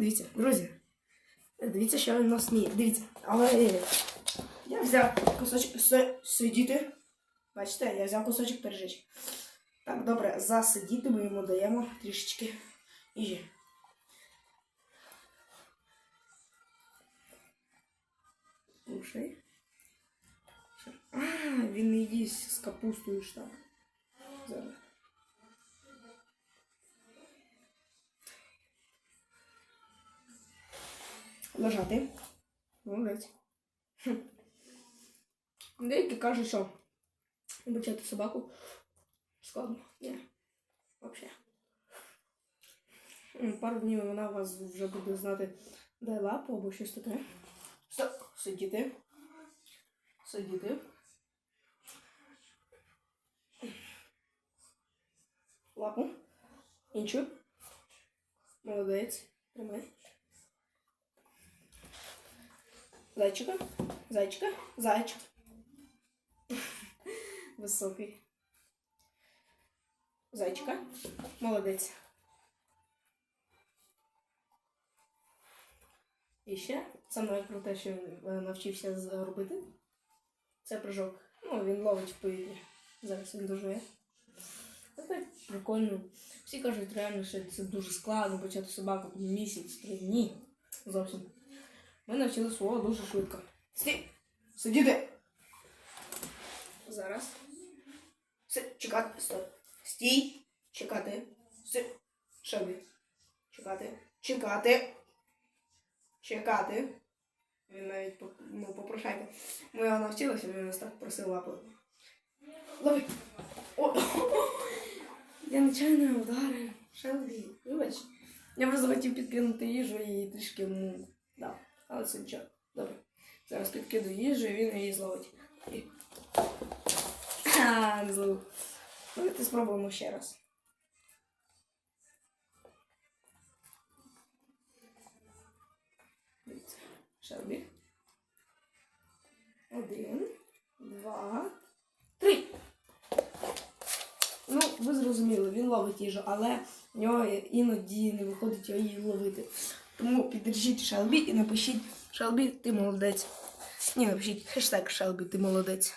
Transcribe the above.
Дивіться, друзі. Дивіться, що у нас вміє. Дивіться. Але я взяв кусочок сидіти. Бачите, я взяв кусочок пиріжечки. Так, добре, засидіти ми йому даємо трішечки їжі. Слушай. А, він не їсть з капустою ж там. Зараз. Лежати. Молодець. Деякі кажуть, що обучати собаку складно. Ні. Взагалі. Пару днів вона вас вже буде знати, де лапу або щось таке. Стоп. Сидіти. Сидіти. Лапу. Іншу. Молодець. Тримай. Зайчика. Зайчика. Зайчик. Високий. Зайчика. Молодець. І ще саме круте, що він е, навчився з- робити. Це прыжок. Ну, він ловить в повітрі. Зараз він дожує. Це прикольно. Всі кажуть реально, що це дуже складно почати собаку місяць, три дні. Зовсім. Ми навчили свого дуже швидко. Стій! Сидіти! Зараз. Си, чекати. Стоп. Стій! Чекати. Си. Шабі. Чекати. Чекати. Чекати. Він навіть ну, попрошайка. Ми його навчилися, він нас так просив лапою. Лови! О! Я нечайно ударив. Шелбі. Вибач. Я просто хотів підкинути їжу і трішки дав. Але це нічого. Добре. Зараз підкидаю їжу і він її зловить. Ха, не зловив. Давайте спробуємо ще раз. Дивіться. Шелбі. Один, два, три. Ну, ви зрозуміли, він ловить їжу, але в нього іноді не виходить її ловити. Тому піддержіть Шалбі і напишіть Шалбі, ти молодець. Ні, напишіть хештег Шалбі, ти молодець.